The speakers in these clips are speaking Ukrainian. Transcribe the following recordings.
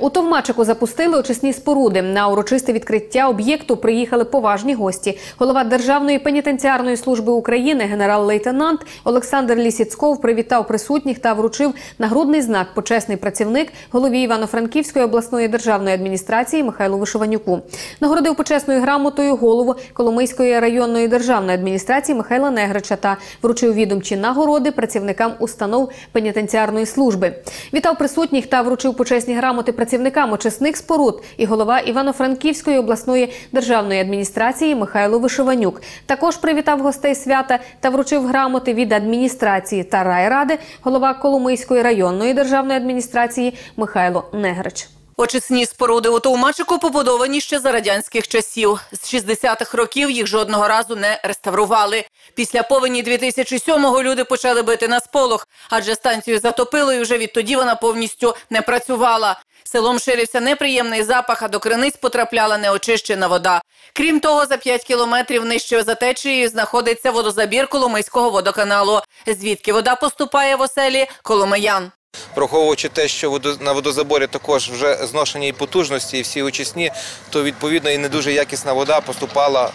У Товмачику запустили очисні споруди. На урочисте відкриття об'єкту приїхали поважні гості. Голова Державної пенітенціарної служби України, генерал-лейтенант Олександр Лісіцков привітав присутніх та вручив нагрудний знак почесний працівник голові Івано-Франківської обласної державної адміністрації Михайлу Вишиванюку. Нагородив почесною грамотою голову Коломийської районної державної адміністрації Михайла Негрича та вручив відомчі нагороди працівникам установ пенітенціарної служби. Вітав присутніх та вручив почесні грамоти працівникам очисних споруд і голова Івано-Франківської обласної державної адміністрації Михайло Вишиванюк. Також привітав гостей свята та вручив грамоти від адміністрації та райради голова Коломийської районної державної адміністрації Михайло Негрич. Очисні споруди у Товмачику побудовані ще за радянських часів. З 60-х років їх жодного разу не реставрували. Після повені 2007-го люди почали бити на сполох, адже станцію затопило і вже відтоді вона повністю не працювала. Селом ширився неприємний запах, а до криниць потрапляла неочищена вода. Крім того, за 5 кілометрів нижче за течією знаходиться водозабір Коломийського водоканалу, звідки вода поступає в оселі Коломиян. Враховуючи те, що на водозаборі також вже зношені і потужності, і всі очисні, то відповідно і не дуже якісна вода поступала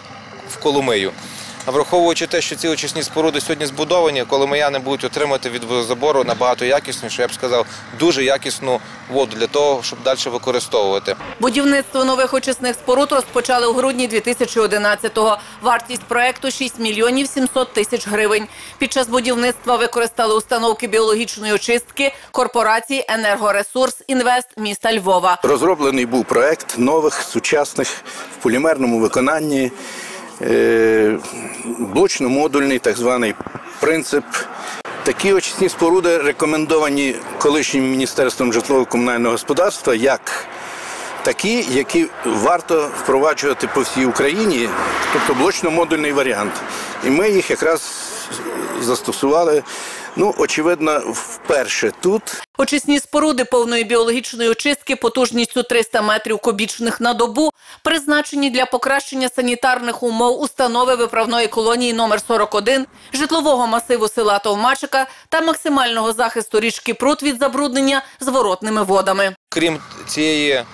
в Коломию. А враховуючи те, що ці очисні споруди сьогодні збудовані, коломияни будуть отримати від водозабору набагато якіснішу, я б сказав, дуже якісну воду для того, щоб далі використовувати. Будівництво нових очисних споруд розпочали у грудні 2011-го. Вартість проекту 6 мільйонів 700 тисяч гривень. Під час будівництва використали установки біологічної очистки корпорації «Енергоресурс Інвест» міста Львова. Розроблений був проект нових, сучасних в полімерному виконанні, блочно-модульний так званий принцип. Такі очисні споруди рекомендовані колишнім міністерством житлово-комунального господарства як такі, які варто впроваджувати по всій Україні, тобто блочно-модульний варіант. І ми їх якраз застосували, ну, очевидно, вперше тут. Очисні споруди повної біологічної очистки потужністю 300 метрів кубічних на добу призначені для покращення санітарних умов установи виправної колонії номер 41 житлового масиву села Товмачика та максимального захисту річки Прут від забруднення зворотними водами. Крім цієї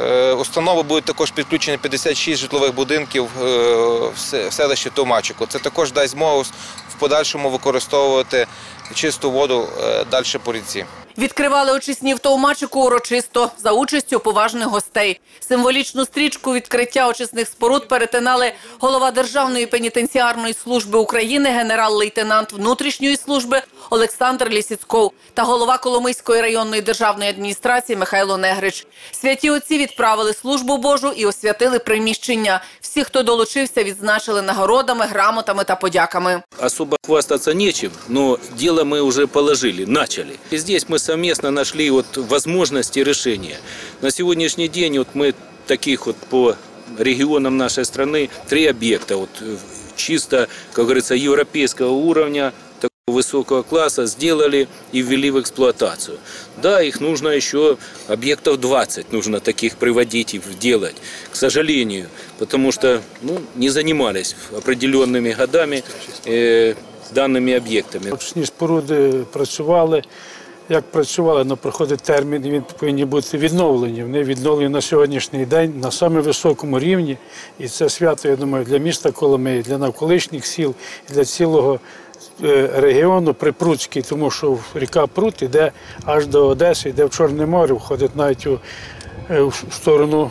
е, установи будуть також підключені 56 житлових будинків е, в в селищі Томачику. Це також дасть змогу в подальшому використовувати чисту воду е, далі по ріці. Відкривали очисні в Товмачику урочисто за участю поважних гостей. Символічну стрічку відкриття очисних споруд перетинали голова Державної пенітенціарної служби України, генерал-лейтенант внутрішньої служби Олександр Лісіцков та голова Коломийської районної державної адміністрації Михайло Негрич. Святі отці відправили службу Божу і освятили приміщення. Всі, хто долучився, відзначили нагородами, грамотами та подяками. особо хвастаться нечем, но дело мы уже положили, начали. И здесь мы совместно нашли вот возможности решения. На сегодняшний день вот мы таких вот по регионам нашей страны три объекта, вот э, чисто, как говорится, европейского уровня, такого высокого класса сделали и ввели в эксплуатацию. Да, их нужно еще, объектов 20 нужно таких приводить и делать, к сожалению, потому что ну, не занимались определенными годами э, данными объектами. Очисні споруди працювали. Як працювали, але проходить термін, і він повинні бути відновлені. Вони відновлені на сьогоднішній день на самому високому рівні. І це свято, я думаю, для міста Коломиї, для навколишніх сіл, і для цілого е, регіону Припруцький, тому що ріка Прут іде аж до Одеси, йде в Чорне море, входить навіть у, е, в сторону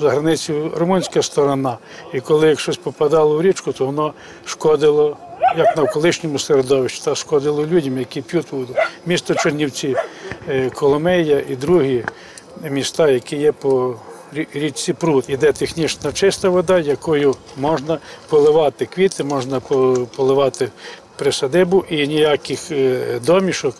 за границю румунська сторона. І коли щось попадало в річку, то воно шкодило як навколишньому середовищу, та шкодило людям, які п'ють воду. Місто Чернівці, е, Коломея і другі міста, які є по річці Прут. Іде технічно чиста вода, якою можна поливати квіти, можна поливати присадибу і ніяких е, домішок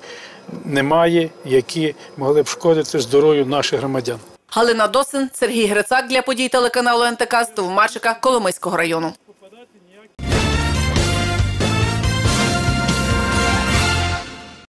немає, які могли б шкодити здоров'ю наших громадян. Галина Досин, Сергій Грицак для подій телеканалу НТК з Товмачика Коломийського району.